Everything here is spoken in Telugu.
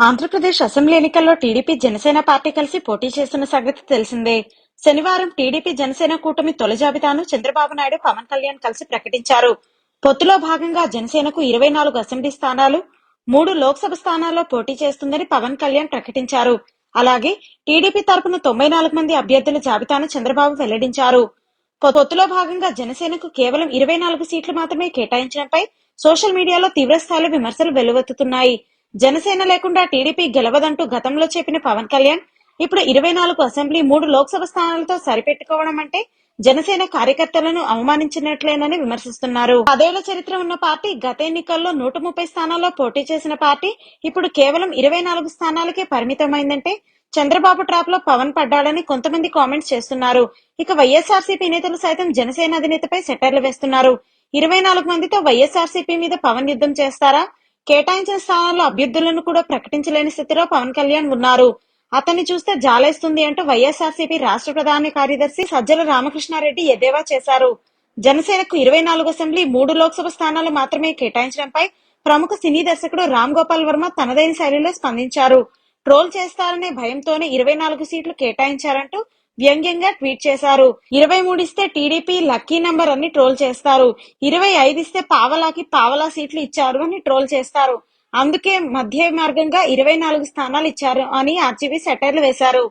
ఆంధ్రప్రదేశ్ అసెంబ్లీ ఎన్నికల్లో టీడీపీ జనసేన పార్టీ కలిసి పోటీ చేస్తున్న సంగతి తెలిసిందే. శనివారం టీడీపీ జనసేన కూటమి తొలి జాబితాను చంద్రబాబు నాయుడు పవన్ కళ్యాణ్ కలిసి ప్రకటించారు. పొత్తులో భాగంగా జనసేనకు ఇరవై నాలుగు అసెంబ్లీ స్థానాలు మూడు లోక్సభ స్థానాల్లో పోటీ చేస్తుందని పవన్ కళ్యాణ్ ప్రకటించారు. అలాగే టీడీపీ తరపున తొంభై నాలుగు మంది అభ్యర్థుల జాబితాను చంద్రబాబు వెల్లడించారు. పొత్తులో భాగంగా జనసేనకు కేవలం ఇరవై నాలుగు సీట్లు మాత్రమే కేటాయించడంపై సోషల్ మీడియాలో తీవ్రస్థాయిలో విమర్శలు వెల్లువెత్తుతున్నాయి. జనసేన లేకుండా టీడీపీ గెలవదంటూ గతంలో చెప్పిన పవన్ కళ్యాణ్ ఇప్పుడు ఇరవై నాలుగు అసెంబ్లీ మూడు లోక్సభ స్థానాలతో సరిపెట్టుకోవడం అంటే జనసేన కార్యకర్తలను అవమానించినట్లేనని విమర్శిస్తున్నారు. పదేళ్ళ చరిత్ర ఉన్న పార్టీ గత ఎన్నికల్లో నూట ముప్పై స్థానాల్లో పోటీ చేసిన పార్టీ ఇప్పుడు కేవలం ఇరవై నాలుగు స్థానాలకే పరిమితమైందంటే చంద్రబాబు ట్రాప్లో పవన్ పడ్డాడని కొంతమంది కామెంట్స్ చేస్తున్నారు. ఇక వైఎస్ఆర్సీపీ నేతలు సైతం జనసేన అధినేతపై సెటర్లు వేస్తున్నారు. ఇరవై నాలుగు మందితో వైఎస్ఆర్సీపీ మీద పవన్ యుద్ధం చేస్తారా? కేటాయించిన స్థానాల్లో అభ్యర్థులను కూడా ప్రకటించలేని స్థితిలో పవన్ కళ్యాణ్ ఉన్నారు. అతన్ని చూస్తే జాలేస్తుంది అంటూ వైఎస్ఆర్సీపీ రాష్ట్ర ప్రధాన కార్యదర్శి సజ్జల రామకృష్ణారెడ్డి ఎద్దేవా చేశారు. జనసేనకు ఇరవై నాలుగు అసెంబ్లీ మూడు లోక్సభ స్థానాలు మాత్రమే కేటాయించడంపై ప్రముఖ సినీ దర్శకుడు రామ్ గోపాల్ వర్మ తనదైన శైలిలో స్పందించారు. ట్రోల్ చేస్తారనే భయంతోనే ఇరవై నాలుగు సీట్లు కేటాయించారంటూ వ్యంగ్యంగా ట్వీట్ చేశారు. ఇరవై మూడు ఇస్తే టీడీపీ లక్కీ నంబర్ అని ట్రోల్ చేస్తారు. ఇరవై ఐదు ఇస్తే పావలాకి పావలా సీట్లు ఇచ్చారు అని ట్రోల్ చేస్తారు. అందుకే మధ్య మార్గంగా ఇరవై నాలుగు స్థానాలు ఇచ్చారు అని ఆర్జీవీ సెటైర్లు వేశారు.